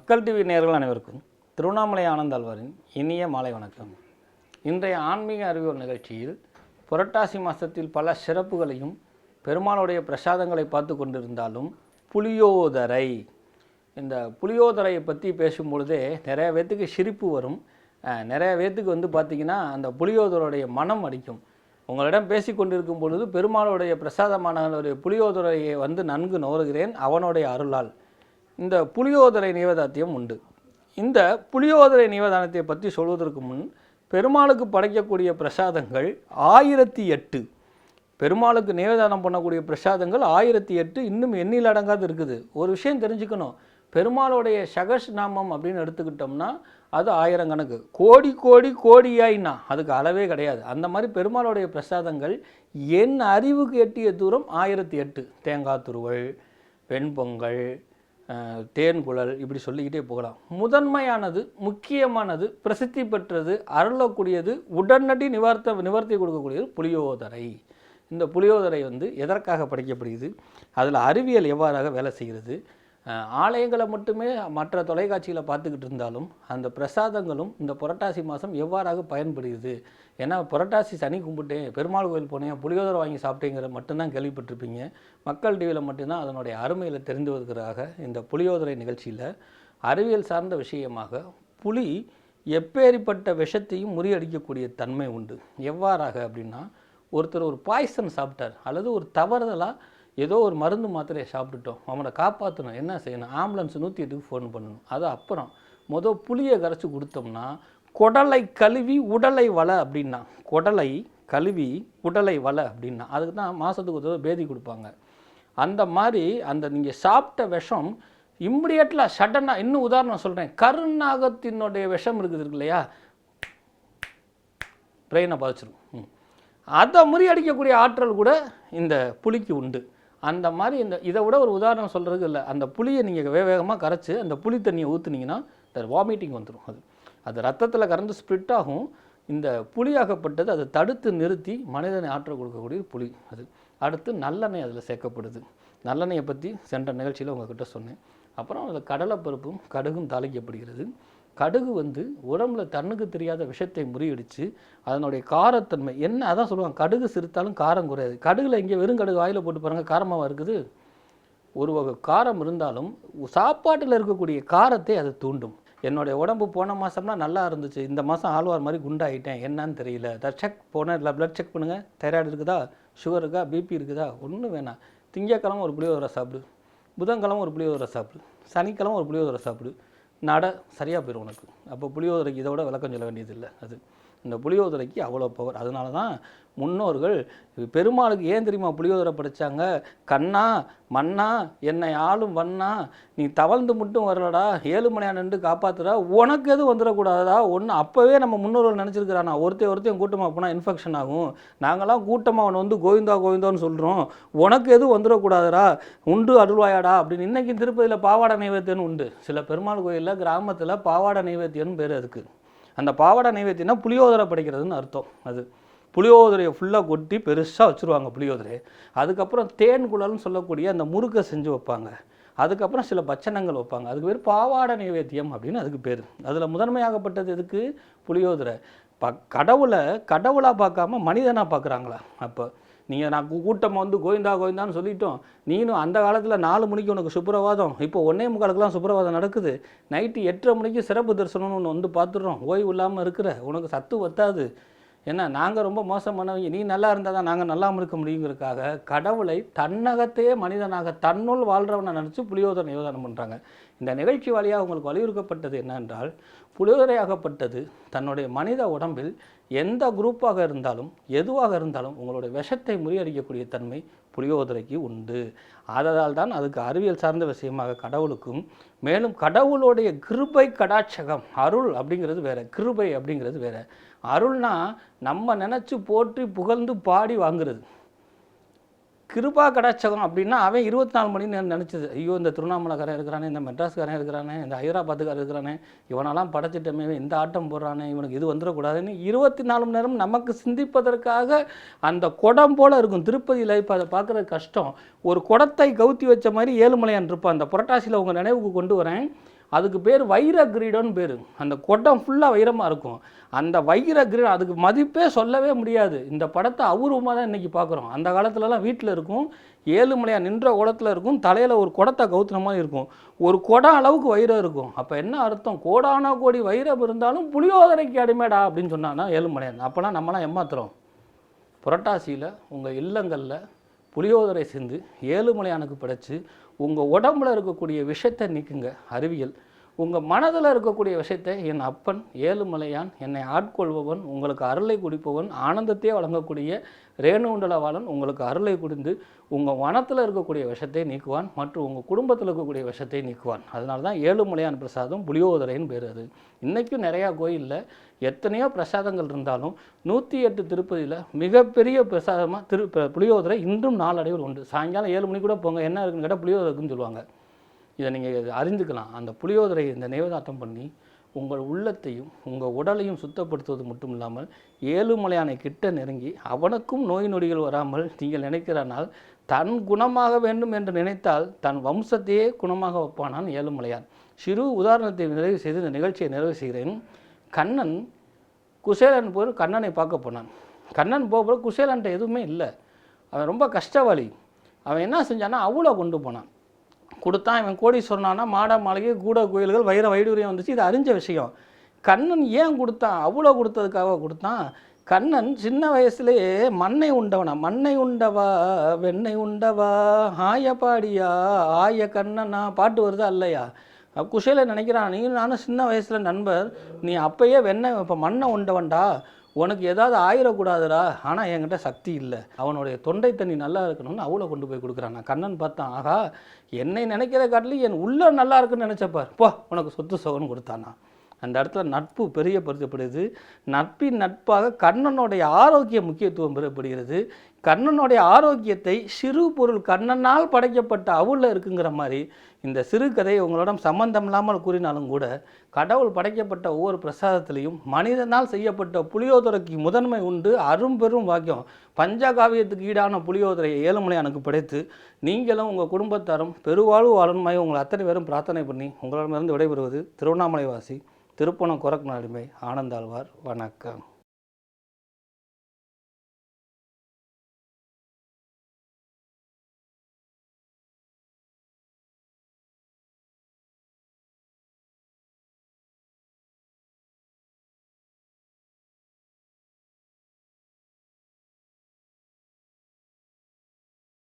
மக்கள் டிவி நேயர்கள் அனைவருக்கும் திருவண்ணாமலை ஆனந்தாழ்வாரின் இனிய மாலை வணக்கம். இன்றைய ஆன்மீக அறிவியல் நிகழ்ச்சியில் புரட்டாசி மாதத்தில் பல சிறப்புகளையும் பெருமாளுடைய பிரசாதங்களை பார்த்து கொண்டிருந்தாலும் புளியோதரை. இந்த புளியோதரையை பற்றி பேசும்பொழுதே நிறைய பேர்த்துக்கு சிரிப்பு வரும். நிறைய பேர்த்துக்கு வந்து பார்த்திங்கன்னா அந்த புளியோதரையுடைய மனம் அடிக்கும். உங்களிடம் பேசி கொண்டிருக்கும் பொழுது பெருமாளுடைய பிரசாதமானவனுடைய புளியோதரையை வந்து நன்கு நோறுகிறேன் அவனுடைய அருளால். இந்த புளியோதரை நிவேதாத்தியம் உண்டு. இந்த புளியோதரை நிவேதானத்தை பற்றி சொல்வதற்கு முன் பெருமாளுக்கு படைக்கக்கூடிய பிரசாதங்கள் ஆயிரத்தி எட்டு. பெருமாளுக்கு நிவேதானம் பண்ணக்கூடிய பிரசாதங்கள் ஆயிரத்தி எட்டு. இன்னும் எண்ணில் அடங்காது இருக்குது. ஒரு விஷயம் தெரிஞ்சுக்கணும். பெருமாளுடைய சகஸ் நாமம் அப்படின்னு எடுத்துக்கிட்டோம்னா அது ஆயிரம் கணக்கு கோடி கோடி கோடியாயினா அதுக்கு அளவே கிடையாது. அந்த மாதிரி பெருமாளுடைய பிரசாதங்கள் என் அறிவுக்கு எட்டிய தூரம் ஆயிரத்தி எட்டு. தேங்காய் துருவல் வெண்பொங்கல் தேன் குழல் இப்படி சொல்லிக்கிட்டே போகலாம். முதன்மையானது முக்கியமானது பிரசித்தி பெற்றது அருளக்கூடியது உடனடி நிவார்த்த நிவர்த்தி கொடுக்கக்கூடியது புளியோதரை. இந்த புளியோதரை வந்து எதற்காக படைக்கப்படுகிறது? அதில் அறிவியல் எவ்வாறாக வேலை செய்கிறது? ஆலயங்களை மட்டுமே மற்ற தொலைக்காட்சியில் பார்த்துக்கிட்டு இருந்தாலும் அந்த பிரசாதங்களும் இந்த புரட்டாசி மாதம் எவ்வாறாக பயன்படுகிறது? ஏன்னா புரட்டாசி சனி கும்பிட்டேன் பெருமாள் கோயில் போனேன் புளியோதரை வாங்கி சாப்பிட்டேங்கிற மட்டும்தான் கேள்விப்பட்டிருப்பீங்க. மக்கள் டிவியில் மட்டும்தான் அதனுடைய அருமையில் தெரிந்து வருகிறதாக இந்த புளியோதரை நிகழ்ச்சியில். அறிவியல் சார்ந்த விஷயமாக புலி எப்பேறிப்பட்ட விஷத்தையும் முறியடிக்கக்கூடிய தன்மை உண்டு. எவ்வாறாக அப்படின்னா ஒருத்தர் ஒரு பாய்சன் சாப்பிட்டார் அல்லது ஒரு தவறுதலாக ஏதோ ஒரு மருந்து மாத்திரையை சாப்பிட்டுட்டோம். அவனை காப்பாற்றணும் என்ன செய்யணும்? ஆம்புலன்ஸ் நூற்றி எட்டுக்கு ஃபோன் பண்ணணும். அது அப்புறம் மொதல் புளியை கரைச்சி கொடுத்தோம்னா குடலை கழுவி உடலை வள அப்படின்னா குடலை கழுவி உடலை வள அப்படின்னா அதுக்கு தான் மாதத்துக்கு ஒரு தடவை பேதி கொடுப்பாங்க. அந்த மாதிரி அந்த நீங்கள் சாப்பிட்ட விஷம் இம்மிடியட்டில் சடனாக இன்னும் உதாரணம் சொல்கிறேன் கருநாகத்தினுடைய விஷம் இருக்குது இருக்கு இல்லையா பிரெயினை பாதிச்சிடும் ம். அதை முறியடிக்கக்கூடிய ஆற்றல் கூட இந்த புளிக்கு உண்டு. அந்த மாதிரி இந்த இதை விட ஒரு உதாரணம் சொல்கிறதுக்கு இல்லை. அந்த புளியை நீங்கள் வேக வேகமாக கரைச்சி அந்த புளி தண்ணியை ஊற்றுனீங்கன்னா இந்த வாமிட்டிங் வந்துடும் அது. அது ரத்தத்தில் கறந்து ஸ்ப்ளிட் ஆகும். இந்த புளியாகப்பட்டது அதை தடுத்து நிறுத்தி மனிதனை ஆற்றல் கொடுக்கக்கூடிய புளி அது. அடுத்து நல்லெண்ணெய் அதில் சேர்க்கப்படுது. நல்லெண்ணெயை பற்றி சென்ற நிகழ்ச்சியில் உங்கள்கிட்ட சொன்னேன். அப்புறம் அதில் கடலைப்பருப்பும் கடுகும் தாளிக்கப்படுகிறது. கடுகு வந்து உடம்புல தன்னுக்கு தெரியாத விஷத்தை முறியடிச்சு அதனுடைய காரத்தன்மை என்ன? அதான் சொல்லுவாங்க. கடுகு சிரித்தாலும் காரம் குறையாது. கடுகுல இங்கே வெறும் கடுகு வாயில் போட்டு பாருங்க. காரமாக இருக்குது? ஒரு வகை காரம் இருந்தாலும் சாப்பாட்டில் இருக்கக்கூடிய காரத்தை அது தூண்டும். என்னுடைய உடம்பு போன மாதம்னா நல்லா இருந்துச்சு. இந்த மாதம் ஆழ்வார் மாதிரி குண்டாயிட்டேன். என்னன்னு தெரியல. செக் போனேன் இல்லை ப்ளட் செக் பண்ணுங்கள் தைராய்டு இருக்குதா? சுகர் இருக்கா? பிபி இருக்குதா? ஒன்றும் வேணாம். திங்கக்கிழமை ஒரு புளியோதரை சாப்பிடு. புதன்கிழமை ஒரு புளியோதரை சாப்பிடு. சனிக்கிழமை ஒரு புளியோதரை சாப்பிடு. நட சரியாக போயிடும் உனக்கு. அப்போ புளியோதரைக்கு இதை விளக்கம் சொல்ல வேண்டியதில்லை அது. இந்த புளியோதரைக்கு அவ்வளோ பவர் அதனால தான் முன்னோர்கள் பெருமாளுக்கு ஏன் தெரியுமா புளியோதரை படித்தாங்க கண்ணா மண்ணா என்னை ஆளும் வண்ணா நீ தவழ்ந்து மட்டும் வரலடா ஏழு மணியா நின்று காப்பாத்துறா உனக்கு எதுவும் வந்துடக்கூடாதா ஒன்று அப்போவே நம்ம முன்னோர்கள் நினச்சிருக்கிறானா? ஒருத்தன் ஒருத்தையும் கூட்டமாக போனால் இன்ஃபெக்ஷன் ஆகும். நாங்களாம் கூட்டமாக அவனை வந்து கோவிந்தா கோவிந்தான்னு சொல்கிறோம் உனக்கு எதுவும் வந்துடக்கூடாதுடா உண்டு அருள்வாயாடா அப்படின்னு இன்றைக்கி திருப்பதியில் பாவாடை நைவேத்தியம்னு உண்டு. சில பெருமாள் கோயிலில் கிராமத்தில் பாவாடை நைவேத்தியம்னு பேர் அதுக்கு. அந்த பாவாடை நைவேத்தியம்னா புளியோதரை படைக்கிறதுன்னு அர்த்தம் அது. புளியோதரையை ஃபுல்லாக கொட்டி பெருசாக வச்சுருவாங்க புளியோதரை அதுக்கப்புறம் தேன் குழல்னு சொல்லக்கூடிய அந்த முறுக்கை செஞ்சு வைப்பாங்க. அதுக்கப்புறம் சில பட்சணங்கள் வைப்பாங்க. அதுக்கு பேர் பாவாடை நைவேத்தியம் அப்படின்னு அதுக்கு பேர். அதில் முதன்மையாகப்பட்டது எதுக்கு? புளியோதரை. ப கடவுளை கடவுளாக பார்க்காம மனிதனாக பார்க்குறாங்களா? அப்போ நீங்கள் நான் கூட்டமாக வந்து கோவிந்தா கோவிந்தான்னு சொல்லிட்டோம். நீனும் அந்த காலத்தில் நாலு மணிக்கு உனக்கு சுப்பிரவாதம் இப்போ ஒன்னே முக்காலுக்குலாம் சுப்பிரவாதம் நடக்குது. நைட்டு எட்டரை மணிக்கு சிறப்பு தரிசனம்னு ஒன்று வந்து பார்த்துடுறோம் ஓய்வு இல்லாமல் இருக்கிற. உனக்கு சத்து வத்தாது. ஏன்னா நாங்கள் ரொம்ப மோசமானவங்க. நீ நல்லா இருந்தால் தான் நாங்கள் நல்லா இருக்க முடியுங்கிறதுக்காக கடவுளை தன்னகத்தையே மனிதனாக தன்னுள் வாழ்கிறவனை நினச்சி புளியோதரை யோதனம் பண்ணுறாங்க இந்த நிகழ்ச்சி வழியாக உங்களுக்கு வலியுறுத்தப்பட்டது என்னென்றால் புளியோதரையாகப்பட்டது தன்னுடைய மனித உடம்பில் எந்த குரூப்பாக இருந்தாலும் எதுவாக இருந்தாலும் உங்களுடைய விஷத்தை முறியடிக்கக்கூடிய தன்மை புளியோதரைக்கு உண்டு. ஆதலால் தான் அதுக்கு அறிவியல் சார்ந்த விஷயமாக கடவுளுக்கும் மேலும் கடவுளுடைய கிருபை கடாட்சகம் அருள் அப்படிங்கிறது வேற கிருபை அப்படிங்கிறது வேற. அருள்னா நம்ம நினச்சி போற்றி புகழ்ந்து பாடி வாங்குறது. கிருபா கடாட்சகம் அப்படின்னா அவன் இருபத்தி நாலு மணி நேரம் நினச்சது. ஐயோ இந்த திருவண்ணாமலைக்காரன் இருக்கிறானே இந்த மெட்ராஸ்காரன் இருக்கிறானே இந்த ஹைதராபாத்துக்காரன் இருக்கிறானே இவனெல்லாம் படைச்சிட்டமே இந்த ஆட்டம் போடுறானே இவனுக்கு இது வந்துடக்கூடாதுன்னு இருபத்தி நாலு மணி நேரம் நமக்கு சிந்திப்பதற்காக அந்த குடம் போல் இருக்கும். திருப்பதியில் இப்போ அதை பார்க்குறது கஷ்டம். ஒரு குடத்தை கவுத்தி வச்ச மாதிரி ஏழுமலையான் இருப்பான். அந்த புரட்டாசியில் உங்கள் நினைவுக்கு கொண்டு வரேன். அதுக்கு பேர் வைர கிரீடம்னு பேர். அந்த குடம் ஃபுல்லாக வைரமாக இருக்கும். அந்த வைர கிரீடம் அதுக்கு மதிப்பே சொல்லவே முடியாது. இந்த படத்தை அபூர்வமாக தான் இன்றைக்கி பார்க்குறோம் அந்த காலத்துலலாம் வீட்டில் இருக்கும். ஏழுமலையாக நின்ற குடத்தில் இருக்கும். தலையில் ஒரு குடத்தை கவுத்துன மாதிரி இருக்கும். ஒரு குடம் அளவுக்கு வைரம் இருக்கும். அப்போ என்ன அர்த்தம்? கோடான கோடி வைரம் இருந்தாலும் புளியோதரைக்கு அடிமைடா அப்படின்னு சொன்னான்னா ஏழுமலையான் அப்போலாம் நம்மலாம் ஏமாத்துறோம். புரட்டாசியில் உங்கள் இல்லங்களில் புளியோதரை செஞ்சு ஏழுமலையானுக்கு படைச்சு உங்கள் உடம்புல இருக்கக்கூடிய விஷத்தை நீக்குங்க அறிவியல். உங்கள் மனதில் இருக்கக்கூடிய விஷயத்தை என் அப்பன் ஏழுமலையான் என்னை ஆட்கொள்பவன் உங்களுக்கு அருளை குடிப்பவன் ஆனந்தத்தையே வழங்கக்கூடிய ரேணுகுண்டலவாளன் உங்களுக்கு அருளை குடிந்து உங்கள் வனத்தில் இருக்கக்கூடிய விஷத்தை நீக்குவான் மற்றும் உங்கள் குடும்பத்தில் இருக்கக்கூடிய விஷத்தை நீக்குவான். அதனால தான் ஏழுமலையான் பிரசாதம் புளியோதரைன்னு பேர் அது. இன்றைக்கும் நிறையா கோயிலில் எத்தனையோ பிரசாதங்கள் இருந்தாலும் நூற்றி எட்டு திருப்பதியில் மிகப்பெரிய பிரசாதமாக திரு புளியோதரை இன்றும் நாளடைவில் உண்டு. சாயங்காலம் ஏழு மணி கூட போங்க என்ன இருக்குன்னு கேட்டால் புளியோதரைக்குன்னு சொல்லுவாங்க. இதை நீங்கள் அறிந்துக்கலாம். அந்த புளியோதரை இந்த நைவேதாத்தம் பண்ணி உங்கள் உள்ளத்தையும் உங்கள் உடலையும் சுத்தப்படுத்துவது மட்டும் இல்லாமல் ஏழுமலையானை கிட்ட நெருங்கி அவனுக்கும் நோய் நொடிகள் வராமல் நீங்கள் நினைக்கிறனால் தன் குணமாக வேண்டும் என்று நினைத்தால் தன் வம்சத்தையே குணமாக வைப்பானான் ஏழுமலையான் சிறு உதாரணத்தை நிறைவு செய்து இந்த நிகழ்ச்சியை நிறைவு செய்கிறேன். கண்ணன் குசேலன் போய் கண்ணனை பார்க்க போனான். கண்ணன் போக குசேலன்ட்ட எதுவுமே இல்லை. அவன் ரொம்ப கஷ்டவாளி அவன் என்ன செஞ்சான்னா அவ்வளோ கொண்டு போனான். கொடுத்தான் இவன் கோடீஸ்வரனானா மாடா மாளிகை கூட கோயில்கள் வைர வைடூரியம் வந்துச்சு. இது அறிஞ்ச விஷயம். கண்ணன் ஏன் கொடுத்தான்? அவ்வளோ கொடுத்ததுக்காக கொடுத்தான். கண்ணன் சின்ன வயசுலேயே மண்ணை உண்டவனா? மண்ணை உண்டவா? வெண்ணை உண்டவா? ஆய பாடியா? ஆய கண்ணனா? பாட்டு வருதா இல்லையா? குஷையில் நினைக்கிறான் நீ நானும் சின்ன வயசில் நண்பர். நீ அப்பயே வெண்ணெய் இப்போ மண்ணை உண்டவன்டா. உனக்கு ஏதாவது ஆயிடக்கூடாதுடா ஆனால் என்கிட்ட சக்தி இல்லை. அவனுடைய தொண்டை தண்ணி நல்லா இருக்கணும்னு அவளை கொண்டு போய் கொடுக்குறான். நான் கண்ணன் பார்த்தான். ஆகா என்னை நினைக்கிறத காட்டிலும் என் உள்ள நல்லா இருக்குன்னு நினச்சப்பார் போ உனக்கு சொத்து சோகன்னு கொடுத்தானா அந்த இடத்துல நட்பு பெரிய படுத்தப்படுது நட்பின் நட்பாக கண்ணனுடைய ஆரோக்கிய முக்கியத்துவம் பெறப்படுகிறது. கண்ணனுடைய ஆரோக்கியத்தை சிறு பொருள் கண்ணனால் படைக்கப்பட்ட அவுளில் இருக்குங்கிற மாதிரி இந்த சிறு கதையை உங்களிடம் சம்பந்தம் இல்லாமல் கூறினாலும் கூட கடவுள் படைக்கப்பட்ட ஒவ்வொரு பிரசாதத்திலையும் மனிதனால் செய்யப்பட்ட புளியோதரைக்கு முதன்மை உண்டு அரும்பெரும் வாக்கியம் பஞ்சகாவியத்துக்கு ஈடான புளியோதரையை ஏழுமலையானுக்கு படைத்து நீங்களும் உங்கள் குடும்பத்தாரும் பெருவாழ்வு வாழணுமாய் உங்களை அத்தனை பேரும் பிரார்த்தனை பண்ணி உங்களிடமிருந்து விடைபெறுவது திருவண்ணாமலை வாசி திருப்பணம் கொரக்கு நாடுமை ஆனந்தாழ்வார் வணக்கம்.